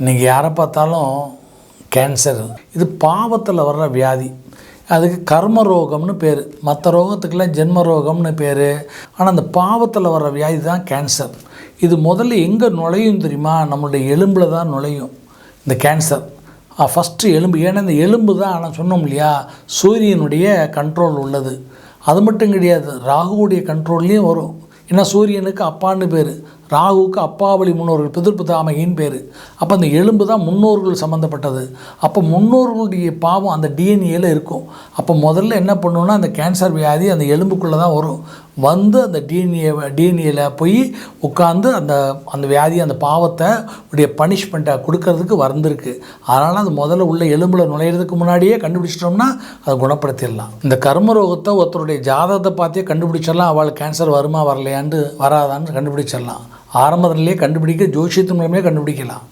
இன்றைக்கி யாரை பார்த்தாலும் கேன்சர் இது பாவத்தில் வர்ற வியாதி. அதுக்கு கர்ம ரோகம்னு பேர். மற்ற ரோகத்துக்கெல்லாம் ஜென்ம ரோகம்னு பேர். ஆனால் அந்த பாவத்தில் வர்ற வியாதி தான் கேன்சர் இது முதல்ல எங்கே நுழையும் தெரியுமா? நம்மளுடைய எலும்பில் தான் நுழையும் இந்த கேன்சர் ஃபஸ்ட்டு எலும்பு. ஏன்னா இந்த எலும்பு தான் நான் சொன்னோம் இல்லையா? சூரியனுடைய கண்ட்ரோல் உள்ளது. அது மட்டும் கிடையாது. ராகுவுடைய கண்ட்ரோல்லையும் வரும். ஏன்னா சூரியனுக்கு அப்பான்னு பேர். ராகுவுக்கு அப்பாவளி முன்னோர்கள் பிதிர்ப்பு பேர். அப்போ அந்த எலும்பு தான் முன்னோர்கள் சம்மந்தப்பட்டது அப்போ முன்னோர்களுடைய பாவம் அந்த டிஎன்ஏல இருக்கும். அப்போ முதல்ல என்ன பண்ணுவோன்னா அந்த கேன்சர் வியாதி அந்த எலும்புக்குள்ளே தான் வரும். வந்து அந்த டிஎன்ஏ டிஎன்ஏல போய் உட்காந்து அந்த அந்த வியாதி அந்த பாவத்தை உடைய பனிஷ்மெண்ட்டை கொடுக்கறதுக்கு வந்திருக்கு. அதனால் அது முதல்ல உள்ள எலும்பில் நுழையிறதுக்கு முன்னாடியே கண்டுபிடிச்சிட்டோம்னா அதை குணப்படுத்திடலாம். இந்த கர்ம ரோகத்தை ஒருத்தருடைய ஜாதகத்தை பார்த்தே கண்டுபிடிச்சிடலாம். அவளுக்கு கேன்சர் வருமா வரலையான்னு வராதான்னு கண்டுபிடிச்சிடலாம். ஆரம்பத்திலேயே கண்டுபிடிக்க ஜோசியத்தின் மூலமே கண்டுபிடிக்கலாம்.